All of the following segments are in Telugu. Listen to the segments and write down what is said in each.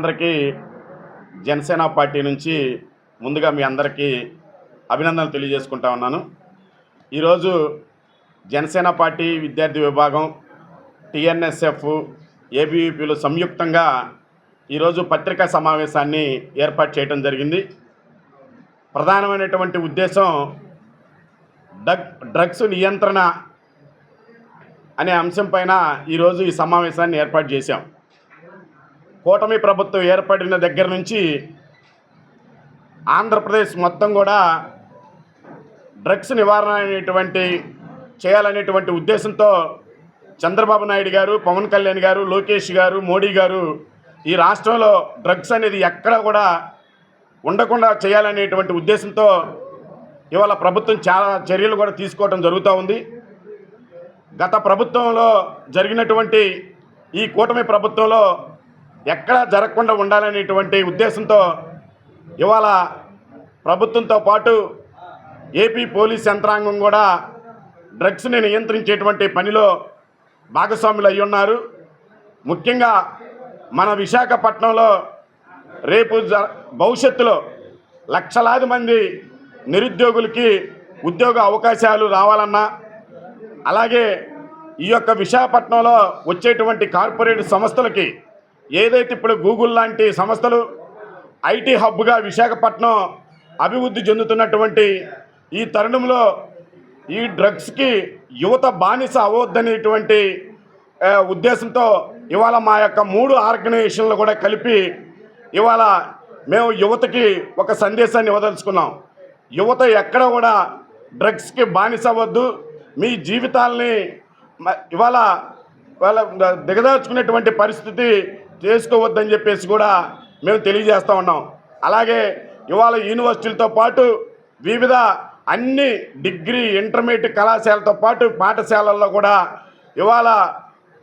అందరికీ జనసేన పార్టీ నుంచి ముందుగా మీ అందరికీ అభినందనలు తెలియజేసుకుంటా ఉన్నాను. ఈరోజు జనసేన పార్టీ విద్యార్థి విభాగం టిఎన్ఎస్ఎఫ్ ఏబీవీపీలు సంయుక్తంగా ఈరోజు పత్రికా సమావేశాన్ని ఏర్పాటు చేయడం జరిగింది. ప్రధానమైనటువంటి ఉద్దేశం డ్రగ్ డ్రగ్స్ నియంత్రణ అనే అంశం పైన ఈరోజు ఈ సమావేశాన్ని ఏర్పాటు చేశాం. కూటమి ప్రభుత్వం ఏర్పడిన దగ్గర నుంచి ఆంధ్రప్రదేశ్ మొత్తం కూడా డ్రగ్స్ నివారణ అనేటువంటి చేయాలనేటువంటి ఉద్దేశంతో చంద్రబాబు నాయుడు గారు పవన్ కళ్యాణ్ గారు లోకేష్ గారు మోడీ గారు ఈ రాష్ట్రంలో డ్రగ్స్ అనేది ఎక్కడ కూడా ఉండకుండా చేయాలనేటువంటి ఉద్దేశంతో ఇవాళ ప్రభుత్వం చాలా చర్యలు కూడా తీసుకోవడం జరుగుతూ ఉంది. గత ప్రభుత్వంలో జరిగినటువంటి ఈ కూటమి ప్రభుత్వంలో ఎక్కడా జరగకుండా ఉండాలనేటువంటి ఉద్దేశంతో ఇవాళ ప్రభుత్వంతో పాటు ఏపీ పోలీస్ యంత్రాంగం కూడా డ్రగ్స్ని నియంత్రించేటువంటి పనిలో భాగస్వాములు అయి ఉన్నారు. ముఖ్యంగా మన విశాఖపట్నంలో రేపు జ భవిష్యత్తులో లక్షలాది మంది నిరుద్యోగులకి ఉద్యోగ అవకాశాలు రావాలన్నా అలాగే ఈ యొక్క విశాఖపట్నంలో వచ్చేటువంటి కార్పొరేట్ సంస్థలకి ఏదైతే ఇప్పుడు గూగుల్ లాంటి సంస్థలు ఐటీ హబ్గా విశాఖపట్నం అభివృద్ధి చెందుతున్నటువంటి ఈ తరుణంలో ఈ డ్రగ్స్కి యువత బానిస అవ్వద్దనేటువంటి ఉద్దేశంతో ఇవాళ మా యొక్క మూడు ఆర్గనైజేషన్లు కూడా కలిపి ఇవాళ మేము యువతకి ఒక సందేశాన్ని ఇవ్వదలుచుకున్నాం. యువత ఎక్కడ కూడా డ్రగ్స్కి బానిస అవ్వద్దు. మీ జీవితాల్ని మ- ఇవాళ వాళ్ళ దిగదార్చుకునేటువంటి పరిస్థితి చేసుకోవద్దని చెప్పేసి కూడా మేము తెలియజేస్తూ ఉన్నాం. అలాగే ఇవాళ యూనివర్సిటీలతో పాటు వివిధ అన్ని డిగ్రీ ఇంటర్మీడియట్ కళాశాలతో పాటు పాఠశాలల్లో కూడా ఇవాళ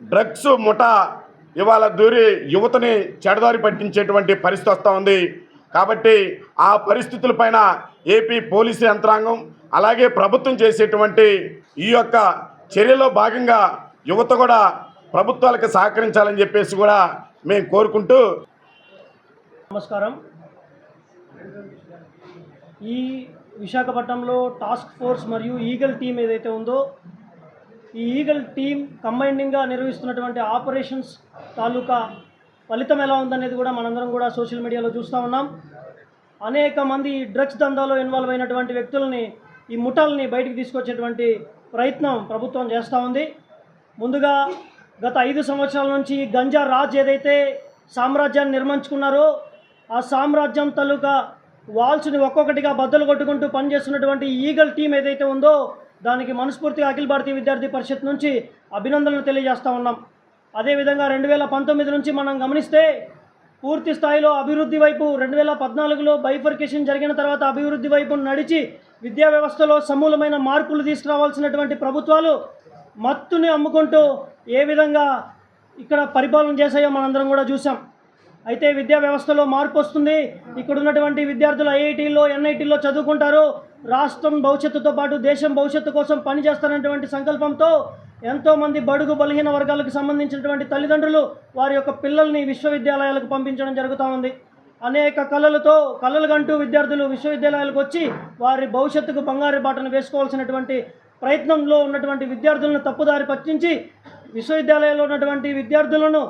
డ్రగ్స్ ముఠా ఇవాళ దూరి యువతని చెడదారి పట్టించేటువంటి పరిస్థితి వస్తూ ఉంది. కాబట్టి ఆ పరిస్థితులపైన ఏపీ పోలీసు యంత్రాంగం అలాగే ప్రభుత్వం చేసేటువంటి ఈ యొక్క చర్యలో భాగంగా యువత కూడా ప్రభుత్వాలకు సహకరించాలని చెప్పేసి కూడా మేము కోరుకుంటూ నమస్కారం. ఈ విశాఖపట్నంలో టాస్క్ ఫోర్స్ మరియు ఈగల్ టీం ఏదైతే ఉందో ఈ ఈగల్ టీం కంబైండింగ్గా నిర్వహిస్తున్నటువంటి ఆపరేషన్స్ తాలూకా ఫలితం ఎలా ఉందనేది కూడా మనందరం కూడా సోషల్ మీడియాలో చూస్తూ ఉన్నాం. అనేక మంది డ్రగ్స్ దందాలో ఇన్వాల్వ్ అయినటువంటి వ్యక్తులని ఈ ముఠాలని బయటికి తీసుకొచ్చేటువంటి ప్రయత్నం ప్రభుత్వం చేస్తూ ఉంది. ముందుగా గత ఐదు సంవత్సరాల నుంచి గంజా రాజ్ ఏదైతే సామ్రాజ్యాన్ని నిర్మించుకున్నారో ఆ సామ్రాజ్యం తాలూకా వాల్స్ని ఒక్కొక్కటిగా బద్దలు కొట్టుకుంటూ పనిచేస్తున్నటువంటి ఈగల్ టీం ఏదైతే ఉందో దానికి మనస్ఫూర్తిగా అఖిల భారతీయ విద్యార్థి పరిషత్ నుంచి అభినందనలు తెలియజేస్తూ ఉన్నాం. అదేవిధంగా రెండు వేల పంతొమ్మిది నుంచి మనం గమనిస్తే పూర్తి స్థాయిలో అభివృద్ధి వైపు రెండు వేల పద్నాలుగులో బైఫర్కేషన్ జరిగిన తర్వాత అభివృద్ధి వైపు నడిచి విద్యా వ్యవస్థలో సమూలమైన మార్పులు తీసుకురావాల్సినటువంటి ప్రభుత్వాలు మత్తుని అమ్ముకుంటూ ఏ విధంగా ఇక్కడ పరిపాలన చేశాయో మనందరం కూడా చూసాం అయితే విద్యా వ్యవస్థలో మార్పు వస్తుంది. ఇక్కడ ఉన్నటువంటి విద్యార్థులు ఐఐటీల్లో ఎన్ఐటీల్లో చదువుకుంటారు. రాష్ట్రం భవిష్యత్తుతో పాటు దేశం భవిష్యత్తు కోసం పనిచేస్తారనేటువంటి సంకల్పంతో ఎంతోమంది బడుగు బలహీన వర్గాలకు సంబంధించినటువంటి తల్లిదండ్రులు వారి యొక్క పిల్లల్ని విశ్వవిద్యాలయాలకు పంపించడం జరుగుతూ ఉంది. అనేక కళలతో కళలుగంటూ విద్యార్థులు విశ్వవిద్యాలయాలకు వచ్చి వారి భవిష్యత్తుకు బంగారు బాటను వేసుకోవాల్సినటువంటి ప్రయత్నంలో ఉన్నటువంటి విద్యార్థులను తప్పుదారి పట్టించి విశ్వవిద్యాలయంలో ఉన్నటువంటి విద్యార్థులను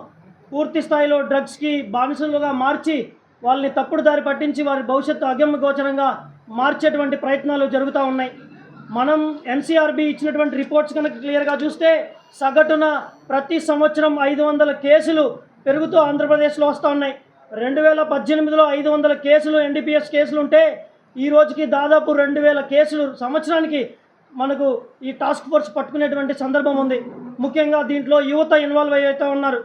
పూర్తి స్థాయిలో డ్రగ్స్కి బానిసలుగా మార్చి వాళ్ళని తప్పుడు దారి పట్టించి వారి భవిష్యత్తు అగమ్య గోచరంగా మార్చేటువంటి ప్రయత్నాలు జరుగుతూ ఉన్నాయి. మనం ఎన్సీఆర్బి ఇచ్చినటువంటి రిపోర్ట్స్ కనుక క్లియర్గా చూస్తే సగటున ప్రతి సంవత్సరం ఐదు వందల కేసులు పెరుగుతూ ఆంధ్రప్రదేశ్లో వస్తూ ఉన్నాయి. రెండు వేల పద్దెనిమిదిలో ఐదు వందల కేసులు ఎన్డీపీఎస్ కేసులు ఉంటే ఈ రోజుకి దాదాపు రెండు వేల కేసులు సంవత్సరానికి మనకు ఈ టాస్క్ ఫోర్స్ పట్టుకునేటువంటి సందర్భం ఉంది. ముఖ్యంగా దీంట్లో యువత ఇన్వాల్వ్ అయితే ఉన్నారు.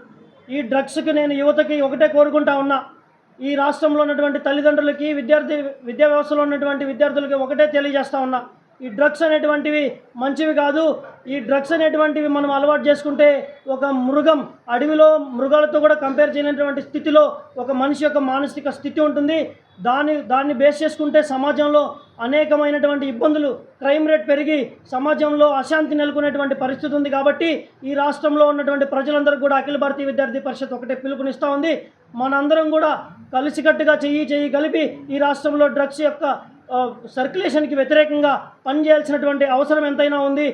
ఈ డ్రగ్స్కి నేను యువతకి ఒకటే కోరుకుంటా ఉన్నా. ఈ రాష్ట్రంలో ఉన్నటువంటి తల్లిదండ్రులకి విద్యార్థి విద్యా వ్యవస్థలో ఉన్నటువంటి విద్యార్థులకి ఒకటే తెలియజేస్తా ఉన్నా. ఈ డ్రగ్స్ అనేటువంటివి మంచివి కాదు. ఈ డ్రగ్స్ అనేటువంటివి మనం అలవాటు చేసుకుంటే ఒక మృగం అడవిలో మృగాలతో కూడా కంపేర్ చేయనటువంటి స్థితిలో ఒక మనిషి యొక్క మానసిక స్థితి ఉంటుంది. దాన్ని దాన్ని బేస్ చేసుకుంటే సమాజంలో అనేకమైనటువంటి ఇబ్బందులు క్రైమ్ రేట్ పెరిగి సమాజంలో అశాంతి నెలకొనేటువంటి పరిస్థితి ఉంది కాబట్టి ఈ రాష్ట్రంలో ఉన్నటువంటి ప్రజలందరూ కూడా అఖిల భారతీయ విద్యార్థి పరిషత్ ఒకటే పిలుపునిస్తూ ఉంది. మనందరం కూడా కలిసికట్టుగా చెయ్యి చెయ్యి కలిపి ఈ రాష్ట్రంలో డ్రగ్స్ యొక్క సర్క్యులేషన్కి వ్యతిరేకంగా పనిచేయాల్సినటువంటి అవసరం ఎంతైనా ఉంది.